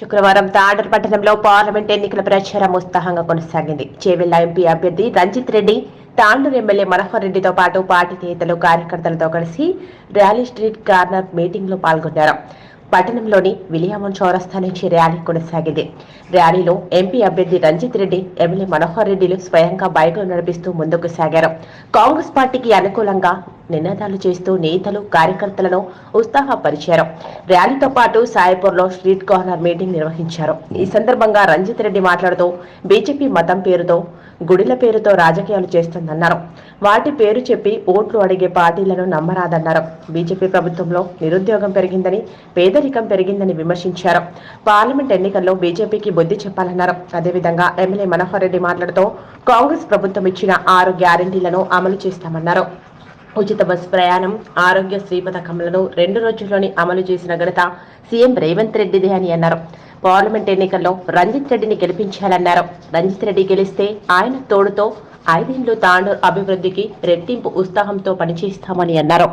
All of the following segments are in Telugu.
శుక్రవారం తాడర్ పట్టణంలో పార్లమెంట్ ఎన్నికల ప్రచారం ఉత్సాహంగా కొనసాగింది. చేవెళ్ళ ఎంపీ అభ్యర్థి రంజిత్ రెడ్డి తాండూరు ఎమ్మెల్యే మనోహర్ రెడ్డితో పాటు పార్టీ నేతలు కార్యకర్తలతో కలిసి ర్యాలీ స్ట్రీట్ కార్నర్ మీటింగ్లో పాల్గొన్నారు. పట్టణంలోని విలియామన్ చౌరస్తా నుంచి ర్యాలీ కొనసాగింది. ర్యాలీలో ఎంపీ అభ్యర్థి రంజిత్ రెడ్డి ఎమ్మెల్యే మనోహర్ రెడ్డిలు స్వయంగా బైకులు నడిపిస్తూ ముందుకు సాగారు. కాంగ్రెస్ పార్టీకి అనుకూలంగా నినాదాలు చేస్తూ నేతలు కార్యకర్తలను ఉత్సాహపరిచారు. ర్యాలీతో పాటు సాయిపూర్లో స్ట్రీట్ కార్నర్ మీటింగ్ నిర్వహించారు. ఈ సందర్భంగా రంజిత్ రెడ్డి మాట్లాడుతూ బీజేపీ మతం పేరుతో గుడిల పేరుతో రాజకీయాలు చేస్తుందన్నారు. వాటి పేరు చెప్పి ఓట్లు అడిగే పార్టీలను నమ్మరాదన్నారు. బీజేపీ ప్రభుత్వంలో నిరుద్యోగం పెరిగిందని పేదరికం పెరిగిందని విమర్శించారు. పార్లమెంట్ ఎన్నికల్లో బీజేపీకి బుద్ధి చెప్పాలన్నారు. అదేవిధంగా ఎమ్మెల్యే మనోహర్ రెడ్డి మాట్లాడుతూ కాంగ్రెస్ ప్రభుత్వం ఇచ్చిన ఆరు గ్యారంటీలను అమలు చేస్తామన్నారు. ఉచిత బస్ ప్రయాణం ఆరోగ్య శ్రీ పథకంలను రెండు రోజుల్లోని అమలు చేసిన ఘనత సీఎం రేవంత్ రెడ్డిదే అని అన్నారు. పార్లమెంట్ ఎన్నికల్లో రంజిత్ రెడ్డిని గెలిపించాలన్నారు. రంజిత్ రెడ్డి గెలిస్తే ఆయన తోడుతో ఐదేళ్ళు తాండూరు అభివృద్ధికి రెట్టింపు ఉత్సాహంతో పనిచేస్తామని అన్నారు.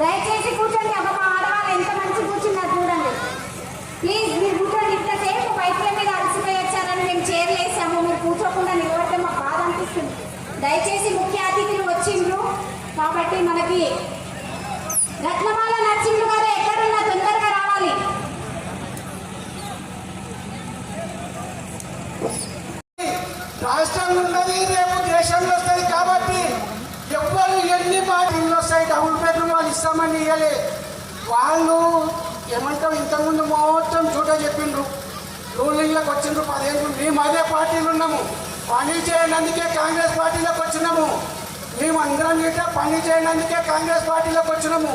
దయచేసి కూర్చోండి అమ్మ మా ఆడవాళ్ళు ఎంత మంచి కూర్చున్నారు చూడండి. ప్లీజ్ మీరు కూర్చోండి. ఇంతసేపు పైపుల మీద అలసిపోయి వచ్చారని మేము చేరు వేసాము. మీరు కూర్చోకుండా నిలబడితే మాకు బాధ అనిపిస్తుంది. దయచేసి ముఖ్య అతిథులు వచ్చిండ్రు. కాబట్టి మనకి రత్నమాల నరసింహులు గారు ఎక్కడున్నా తొందరగా రావాలి. రాష్ట్రం ఉన్నది రేపు దేశంలో వస్తుంది కాబట్టి ఎవరు ఎన్ని మాటల్లో సైడ్ డబుల్ బెడ్రూమ్ వాళ్ళు ఇస్తామని ఇవ్వలే వాళ్ళు ఏమంటాం ఇంతకుముందు మొత్తం చూడ చెప్పిండ్రు. రూలింగ్లోకి వచ్చిండ్రు పదిహేను మేము అదే పార్టీలు ఉన్నాము. పని చేయనందుకే కాంగ్రెస్ పార్టీలోకి వచ్చినాము. మేము అందరం గిట్ట పని చేయనందుకే కాంగ్రెస్ పార్టీలోకి వచ్చినాము.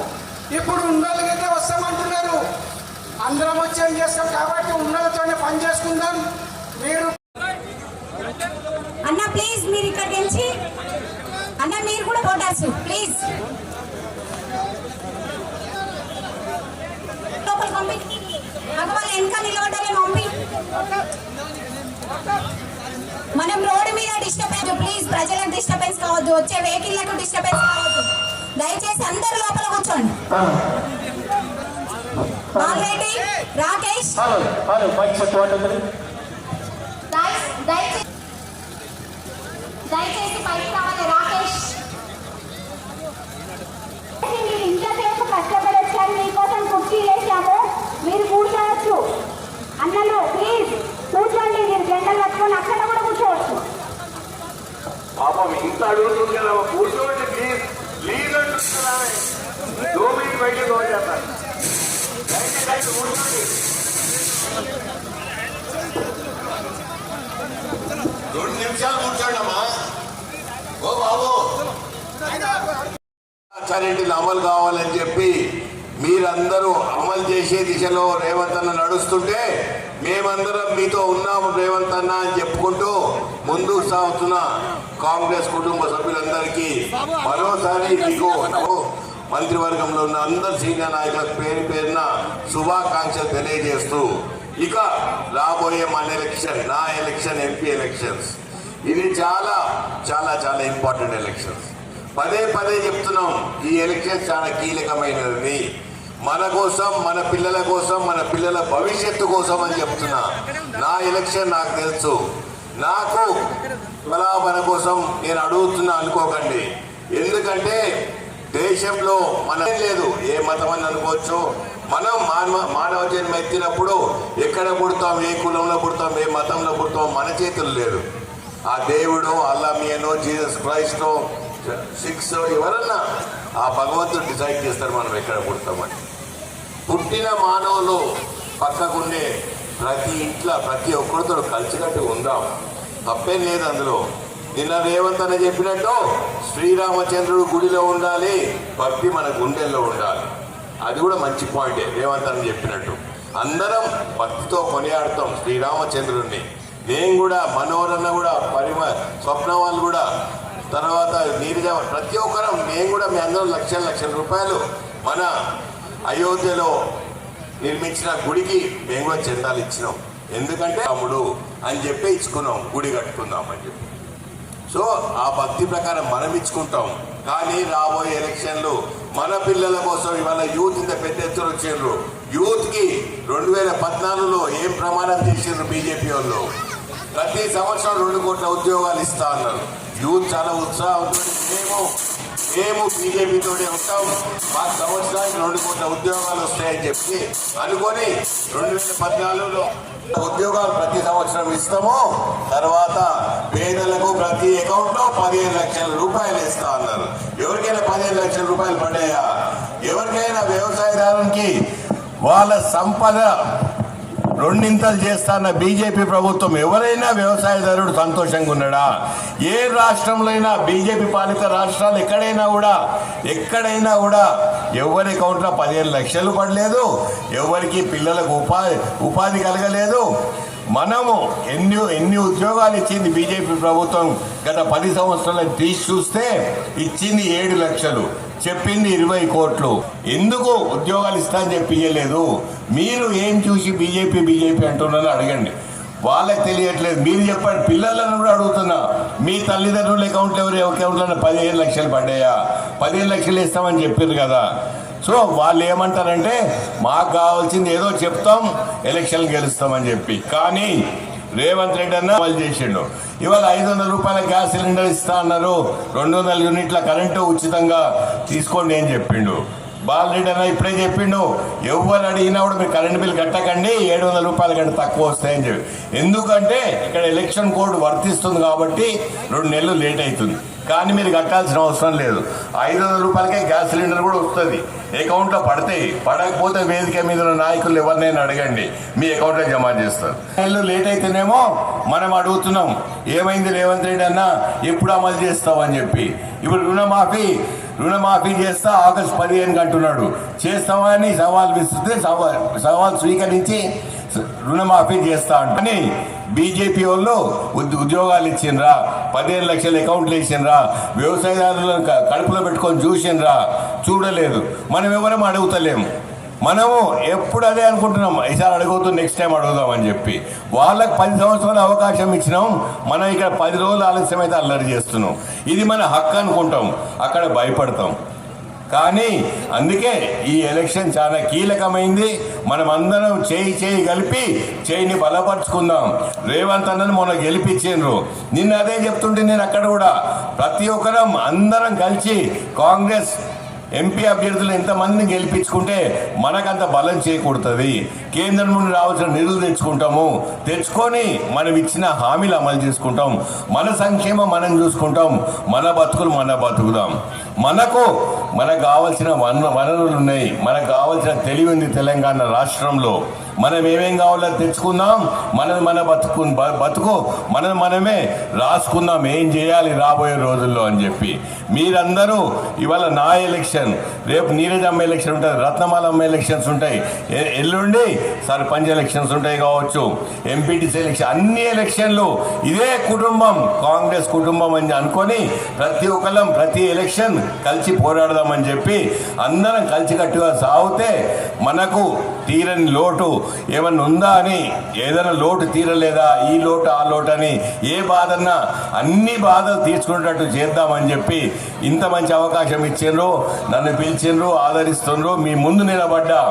ఇప్పుడు ఉన్నోళ్ళు గిట్ట వస్తామంటున్నారు. అందరం వచ్చి ఏం చేస్తాం? కాబట్టి ఉన్నోళ్ళతోనే పని చేసుకుందాం. మీరు అన్న ప్లీజ్ మీరు ఇక్కడ నుంచి అన్న మీరు కూడా ఓటర్స్ ప్లీజ్ పంపి. వాళ్ళు వెనక నిలబడాలి పంపి. మనం రోడ్డు మీద డిస్టర్బెన్స్ ప్లీజ్ ప్రజలకు డిస్టర్బెన్స్ కావద్దు. వచ్చే వెహికల్లకు డిస్టర్బెన్స్ కావద్దు. దయచేసి అందరు లోపల కూర్చోండి. ఆల్రెడీ రాకేష్. దయచేసి కష్టపడి వచ్చారు మీకోసం కుర్చీ వేసాము మీరు కూర్చోవచ్చు. అన్నలు ప్లీజ్ కూర్చోండి మీరు జెండలు పట్టుకొని అక్కడ కూడా కూర్చోవచ్చు. పాపం ఇంత అడుగుతుంది కదా కూర్చోండి ప్లీజ్ ప్లీజ్ అంటున్నా దోమికి బయటకు పోచేస్తాను కూర్చోండి రెండు నిమిషాలు కూర్చోండమ్మా ఓ బాబు చారిటీలు అమలు కావాలని చెప్పి మీరందరూ అమలు చేసే దిశలో రేవంత్ అన్న నడుస్తుంటే మేమందరం మీతో ఉన్నాము రేవంత్ అన్న అని చెప్పుకుంటూ ముందుకు సాగుతున్న కాంగ్రెస్ కుటుంబ సభ్యులందరికీ మరోసారి మీకు మంత్రివర్గంలో ఉన్న అందరు సీనియర్ నాయకుల పేరు పేరున శుభాకాంక్షలు తెలియజేస్తూ ఇక రాబోయే మన ఎలక్షన్ నా ఎలక్షన్ ఎంపీ ఎలక్షన్స్. ఇది చాలా చాలా చాలా ఇంపార్టెంట్ ఎలక్షన్స్. పదే పదే చెప్తున్నాం ఈ ఎలక్షన్ చాలా కీలకమైనది మన కోసం మన పిల్లల కోసం మన పిల్లల భవిష్యత్తు కోసం అని చెప్తున్నా. నా ఎలక్షన్ నాకు తెలుసు. నాకు బలాబల కోసం నేను అడుగుతున్నా అనుకోకండి. ఎందుకంటే దేశంలో మనం లేదు ఏ మతం అని అనుకోవచ్చు. మనం మానవ మానవ జన్మ ఎత్తినప్పుడు ఎక్కడ పుడతాం ఏ కులంలో పుడతాం ఏ మతంలో పుడతాం మన చేతులు లేదు. ఆ దేవుడు అల్లామియనో జీసస్ క్రైస్టో సిక్స్ ఎవరన్నా ఆ భగవంతుడు డిసైడ్ చేస్తారు మనం ఎక్కడ పుడతామని. పుట్టిన మానవులు పక్కకుండే ప్రతి ఇంట్లో ప్రతి ఒక్కరితో కలిసికట్టు ఉందాం. తప్పేం లేదు అందులో. నిన్న రేవంత్ అని చెప్పినట్టు శ్రీరామచంద్రుడు గుడిలో ఉండాలి భక్తి మన గుండెల్లో ఉండాలి. అది కూడా మంచి పాయింటే రేవంత్ అని చెప్పినట్టు. అందరం భక్తితో కొనియాడతాం శ్రీరామచంద్రుడిని నేను కూడా మనోరన్న కూడా పరిమ స్వప్న వాళ్ళు కూడా తర్వాత నీరుగా ప్రతి ఒక్కరం మేము కూడా మీ అందరం లక్షల లక్షల రూపాయలు మన అయోధ్యలో నిర్మించిన గుడికి మేము కూడా చందాలు ఇచ్చినాం. ఎందుకంటే తమ్ముడు అని చెప్పి ఇచ్చుకున్నాం. గుడి కట్టుకుందాం అని చెప్పి. సో ఆ భక్తి ప్రకారం మనం ఇచ్చుకుంటాం. కానీ రాబోయే ఎలక్షన్లు మన పిల్లల కోసం ఇవాళ యూత్ ఇంత పెద్ద ఎత్తున వచ్చిండ్రు. యూత్కి రెండు వేల పద్నాలుగులో ఏం ప్రమాణం చేసిండ్రు బీజేపీ వాళ్ళు? ప్రతి సంవత్సరం రెండు కోట్ల ఉద్యోగాలు ఇస్తా అన్నారు. యూత్ చాలా ఉత్సాహంతో మేము మేము బీజేపీతోనే ఉంటాం. మా సంవత్సరానికి రెండు కోట్ల ఉద్యోగాలు వస్తాయని చెప్పి అనుకొని రెండు వేల పద్నాలుగులో ఉద్యోగాలు ప్రతి సంవత్సరం ఇస్తాము. తర్వాత పేదలకు ప్రతి అకౌంట్లో పదిహేను లక్షల రూపాయలు ఇస్తా అన్నారు. ఎవరికైనా పదిహేను లక్షల రూపాయలు పడ్డాయా? ఎవరికైనా వ్యవసాయదారునికి వాళ్ళ సంపద రెండింతలు చేస్తాన్న బీజేపీ ప్రభుత్వం ఎవరైనా వ్యవసాయదారుడు సంతోషంగా ఉన్నాడా? ఏ రాష్ట్రంలో అయినా బీజేపీ పాలిత రాష్ట్రాలు ఎక్కడైనా కూడా ఎక్కడైనా కూడా ఎవరి అకౌంట్లో పదిహేను లక్షలు పడలేదు ఎవరికి పిల్లలకు ఉపాధి ఉపాధి కలగలేదు. మనము ఎన్ని ఎన్ని ఉద్యోగాలు ఇచ్చింది బీజేపీ ప్రభుత్వం గత పది సంవత్సరాలు తీసి చూస్తే ఇచ్చింది ఏడు లక్షలు. చెప్పింది ఇరవై కోట్లు. ఎందుకు ఉద్యోగాలు ఇస్తా అని చెప్పి మీరు ఏం చూసి బీజేపీ బీజేపీ అంటున్నారో అడగండి. వాళ్ళకి తెలియట్లేదు. మీరు చెప్పండి. పిల్లలను కూడా అడుగుతున్నా. మీ తల్లిదండ్రుల అకౌంట్లు ఎవరి? అకౌంట్లో పదిహేను లక్షలు పడ్డాయా? పదిహేను లక్షలు ఇస్తామని చెప్పారు కదా. సో వాళ్ళు ఏమంటారంటే మాకు కావాల్సింది ఏదో చెప్తాం ఎలక్షన్ గెలుస్తామని చెప్పి. కానీ రేవంత్ రెడ్డి అన్న అమలు చేసిండు. ఇవాళ ఐదు వందల రూపాయల గ్యాస్ సిలిండర్ ఇస్తా అన్నారు. రెండు వందల యూనిట్ల కరెంటు ఉచితంగా తీసుకోండి అని చెప్పిండు. బాలరెడ్డి అన్న ఇప్పుడే చెప్పిండు ఎవరు అడిగినా కూడా మీరు కరెంట్ బిల్ కట్టకండి ఏడు వందల రూపాయల కంటే తక్కువ వస్తాయని చెప్పి. ఎందుకంటే ఇక్కడ ఎలక్షన్ కోడ్ వర్తిస్తుంది కాబట్టి రెండు నెలలు లేట్ అవుతుంది. కానీ మీరు కట్టాల్సిన అవసరం లేదు. ఐదు వందల రూపాయలకే గ్యాస్ సిలిండర్ కూడా వస్తుంది. అకౌంట్లో పడతాయి పడకపోతే వేదిక మీద ఉన్న నాయకులు ఎవరినైనా అడగండి. మీ అకౌంట్లో జమ చేస్తారు. నెలలు లేట్ అయితేనేమో మనం అడుగుతున్నాం ఏమైంది రేవంత్ రెడ్డి అన్న? ఎప్పుడు అమలు చేస్తామని చెప్పి. ఇప్పుడు రుణమాఫీ రుణమాఫీ చేస్తా ఆగస్టు పదిహేను అంటున్నాడు. చేస్తామా అని సవాల్ విస్తుంటే సవాల్ సవాల్ స్వీకరించి రుణమాఫీ చేస్తా అంటే. బీజేపీ వాళ్ళు ఉద్- ఉద్యోగాలు ఇచ్చిండ్రా పదిహేను లక్షల అకౌంట్లు ఇచ్చిండ్రా వ్యవసాయదారులను కడుపులో పెట్టుకొని చూసిండ్రా చూడలేదు. మనం ఎవరేమో అడుగుతలేము మనము ఎప్పుడు అదే అనుకుంటున్నాం ఈసారి అడుగుతూ నెక్స్ట్ టైం అడుగుదామని చెప్పి. వాళ్ళకి పది సంవత్సరాలు అవకాశం ఇచ్చినాం మనం ఇక్కడ పది రోజులు ఆలస్యం అయితే అల్లరి చేస్తున్నాం. ఇది మన హక్కు అనుకుంటాం అక్కడ భయపడతాం. కానీ అందుకే ఈ ఎలక్షన్ చాలా కీలకమైంది. మనం అందరం చేయి చేయి కలిపి చేయిని బలపరుచుకుందాం. రేవంత్ అన్నను మొన్న గెలిపించిండ్రు. నిన్న అదే చెప్తుంటే నేను అక్కడ కూడా ప్రతి ఒక్కరం అందరం కలిసి కాంగ్రెస్ ఎంపీ అభ్యర్థులు ఎంతమందిని గెలిపించుకుంటే మనకంత బలం చేకూడుతుంది కేంద్రం నుండి రావాల్సిన నిధులు తెచ్చుకుంటాము. తెచ్చుకొని మనం ఇచ్చిన హామీలు అమలు చేసుకుంటాం. మన సంక్షేమం మనం చూసుకుంటాం. మన బతుకులు మన బతుకుదాం. మనకు మనకు కావాల్సిన వన వనరులు ఉన్నాయి. మనకు కావాల్సిన తెలివి ఉంది తెలంగాణ రాష్ట్రంలో. మనం ఏమేం కావాలో తెచ్చుకుందాం. మనది మన బతుకు బతుకు. మనం మనమే రాసుకుందాం. ఏం చేయాలి రాబోయే రోజుల్లో అని చెప్పి. మీరందరూ ఇవాళ నా ఎలక్షన్ రేపు నీరజమ్మ ఎలక్షన్ ఉంటుంది రత్నమాలమ్మ ఎలక్షన్స్ ఉంటాయి. ఎల్లుండి సర్పంచ్ ఎలక్షన్స్ ఉంటాయి కావచ్చు ఎంపీటీసీ ఎలక్షన్ అన్ని ఎలక్షన్లు ఇదే కుటుంబం కాంగ్రెస్ కుటుంబం అని అనుకొని ప్రతి ఒక్కళ్ళం ప్రతి ఎలక్షన్ కలిసి పోరాడదామని చెప్పి అందరం కలిసికట్టుగా సాగితే మనకు తీరని లోటు ఏమన్నా ఉందా అని ఏదైనా లోటు తీరలేదా ఈ లోటు ఆ లోటు అని ఏ బాధన్నా అన్ని బాధలు తీర్చుకునేటట్టు చేద్దామని చెప్పి ఇంత మంచి అవకాశం ఇచ్చిండ్రు నన్ను పిలిచిండ్రు ఆదరిస్తుండ్రు మీ ముందు నిలబడ్డా.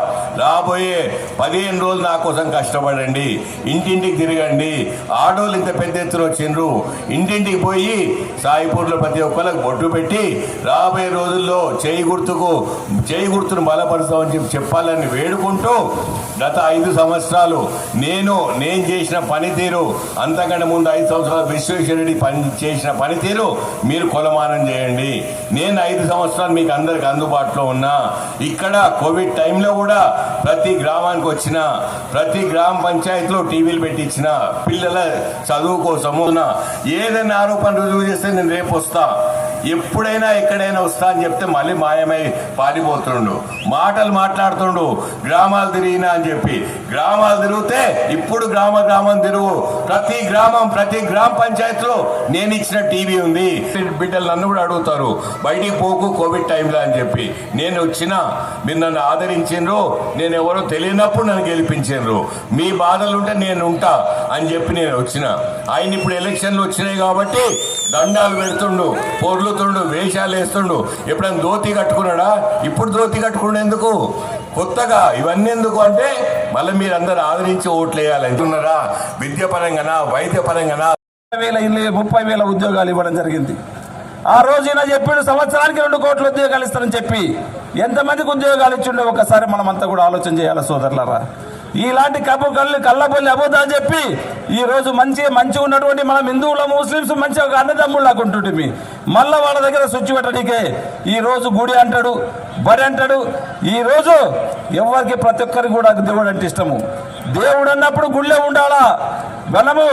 రాబోయే పదిహేను రోజులు నా కోసం కష్టపడండి ఇంటింటికి తిరగండి. ఆటోలు ఇంత పెద్ద ఎత్తున వచ్చిండ్రు. ఇంటింటికి పోయి సాయిపూర్లో ప్రతి ఒక్కరికి బొట్టు పెట్టి రాబోయే రోజుల్లో చేయి గుర్తుకు చేయి గుర్తును బలపరుస్తామని చెప్పి చెప్పాలని వేడుకుంటూ గత ఐదు సంవత్సరాలు నేను నేను చేసిన పనితీరు అంతకంటే ముందు ఐదు సంవత్సరాలు విశ్వేశ్వరుడి పని చేసిన పనితీరు మీరు కొలమానం చేయండి. నేను ఐదు సంవత్సరాలు మీకు అందరికి అందుబాటులో ఉన్నా. ఇక్కడ కోవిడ్ టైంలో కూడా ప్రతి గ్రామానికి వచ్చిన ప్రతి గ్రామ పంచాయతీలో టీవీలు పెట్టించిన పిల్లల చదువు కోసము. ఏదైనా ఆరోపణ రుజువు చేస్తే నేను రేపు వస్తా. ఎప్పుడైనా ఎక్కడైనా వస్తా అని చెప్తే మళ్ళీ మాయమై పారిపోతుండు. మాటలు మాట్లాడుతుండు. గ్రామాలు తిరిగినా అని చెప్పి. గ్రామాలు తిరిగితే ఇప్పుడు గ్రామ గ్రామం తిరుగు. ప్రతి గ్రామం ప్రతి గ్రామ పంచాయతీలో నేను ఇచ్చిన టీవీ ఉంది. బిడ్డలు నన్ను కూడా అడుగుతారు. బయటికి పోకు కోవిడ్ టైంలో అని చెప్పి. నేను వచ్చిన మీరు నన్ను ఆదరించిండ్రు నేను ఎవరో తెలియనప్పుడు నన్ను గెలిపించిండ్రు మీ బాధలు ఉంటే నేను ఉంటా అని చెప్పి నేను వచ్చిన. ఆయన ఇప్పుడు ఎలక్షన్లు వచ్చినాయి కాబట్టి దండాలు పెడుతుండు పొర్లుతుండు వేషాలు వేస్తుండు. ఎప్పుడైనా ధోతి కట్టుకున్నాడా? ఇప్పుడు ధోతి కట్టుకునేందుకు కొత్తగా ఇవన్నీ ఎందుకు అంటే మళ్ళీ మీరు అందరు ఆదరించి ఓట్లు వేయాలి అంటున్నారా? విద్య పరంగానా వైద్య పరంగానా వేల ఇల్లు ముప్పై వేల ఉద్యోగాలు ఇవ్వడం జరిగింది. ఆ రోజున ఈయన చెప్పాడు సంవత్సరానికి రెండు కోట్ల ఉద్యోగాలు ఇస్తారని చెప్పి. ఎంతమందికి ఉద్యోగాలు ఇచ్చిండో ఒకసారి మనం అంతా కూడా ఆలోచన చేయాలి సోదరులరా? ఇలాంటి కప్పు కళ్ళు కళ్ళబొల్లి అబద్ధాలు చెప్పి ఈ రోజు మంచి మంచిగా ఉన్నటువంటి మనం హిందువుల ముస్లింస్ మంచిగా ఒక అన్నదమ్ముళ్ళగా ఉంటుంటిమి మళ్ళీ వాళ్ళ దగ్గర స్విచ్ పెట్టడానికే ఈ రోజు గుడి అంటాడు బడి అంటాడు. ఈరోజు ఎవరికి ప్రతి ఒక్కరికి కూడా దేవుడు అంటే ఇష్టము. దేవుడు అన్నప్పుడు గుళ్ళే ఉండాలా? మనము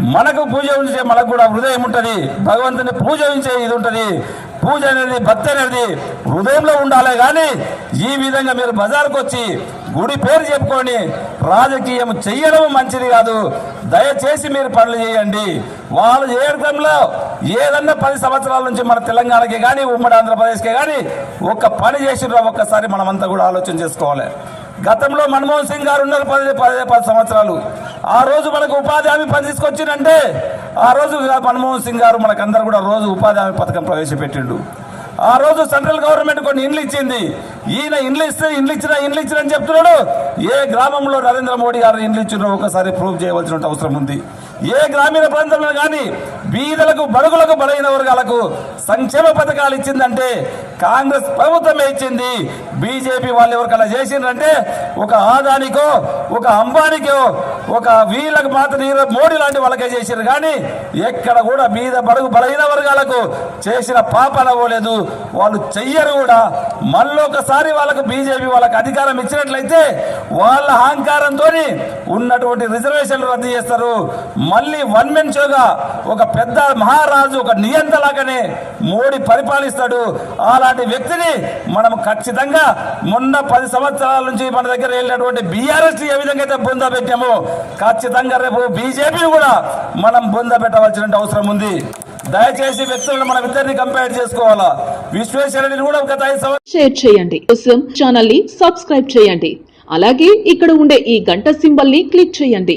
మనకు పూజ ఉంచే మనకు కూడా హృదయం ఉంటుంది. భగవంతుని పూజ ఉంచే ఇది ఉంటుంది. పూజ అనేది భక్తి అనేది హృదయంలో ఉండాలి కానీ ఈ విధంగా మీరు బజార్కు వచ్చి గుడి పేరు చెప్పుకొని రాజకీయం చెయ్యడం మంచిది కాదు. దయచేసి మీరు పనులు చేయండి. వాళ్ళు చేయడంలో ఏదన్నా పది సంవత్సరాల నుంచి మన తెలంగాణకి కానీ ఉమ్మడి ఆంధ్రప్రదేశ్కి కానీ ఒక్క పని చేసిన ఒక్కసారి మనమంతా కూడా ఆలోచన చేసుకోవాలి. గతంలో మన్మోహన్ సింగ్ గారు ఉన్నారు పది పది పది సంవత్సరాలు. ఆ రోజు మనకు ఉపాధి హామీ పని తీసుకొచ్చిందంటే ఆ రోజు మన్మోహన్ సింగ్ గారు మనకందరూ కూడా రోజు ఉపాధి హామీ పథకం ప్రవేశపెట్టిండు. ఆ రోజు సెంట్రల్ గవర్నమెంట్ కొన్ని ఇండ్లు ఇచ్చింది. ఈయన ఇండ్లు ఇస్తే ఇండ్లు ఇచ్చిన ఇండ్లు ఇచ్చిన అని చెప్తున్నాడు. ఏ గ్రామంలో నరేంద్ర మోడీ గారు ఇండ్లు ఇచ్చినో ఒకసారి ప్రూవ్ చేయవలసిన అవసరం ఉంది. ఏ గ్రామీణ ప్రాంతంలో కానీ బీదలకు బడుగులకు బలైన వర్గాలకు సంక్షేమ పథకాలు ఇచ్చిందంటే కాంగ్రెస్ ప్రభుత్వమే ఇచ్చింది. బీజేపీ వాళ్ళు ఎవరికైనా చేసిండ్రంటే ఒక ఆదానికో ఒక అంబానికో ఒక వీళ్ళకు మాత్రం మోడీ లాంటి వాళ్ళకే చేసారు కానీ ఎక్కడ కూడా బీద బడుగు బలహీన వర్గాలకు చేసిన పాపన పోలేదు వాళ్ళు చెయ్యరు కూడా. మళ్ళీ ఒకసారి వాళ్ళకు బీజేపీ వాళ్ళకి అధికారం ఇచ్చినట్లయితే వాళ్ళ అహంకారంతో ఉన్నటువంటి రిజర్వేషన్లు రద్దు చేస్తారు. మళ్ళీ వన్ మెన్ షోగా ఒక పెద్ద మహారాజు ఒక నియంతలాగానే మోడీ పరిపాలిస్తాడు. అలాంటి వ్యక్తిని మనం ఖచ్చితంగా మొన్న పది సంవత్సరాల నుంచి మన దగ్గర వెళ్ళినటువంటి బీఆర్ఎస్ ఏ విధంగా అయితే బృంద పెట్టామో ఖచ్చితంగా రేపు బీజేపీని కూడా మనం బొంద పెట్టవలసిన అవసరం ఉంది. దయచేసి వ్యక్తులను మనం ఇద్దరిని కంపేర్ చేసుకోవాలా? విశ్వేశ్వరుని కూడా గత ఐదు షేర్ చేయండి. కోసం ఛానల్ని సబ్స్క్రైబ్ చేయండి. అలాగే ఇక్కడ ఉండే ఈ గంట సింబల్ని క్లిక్ చేయండి.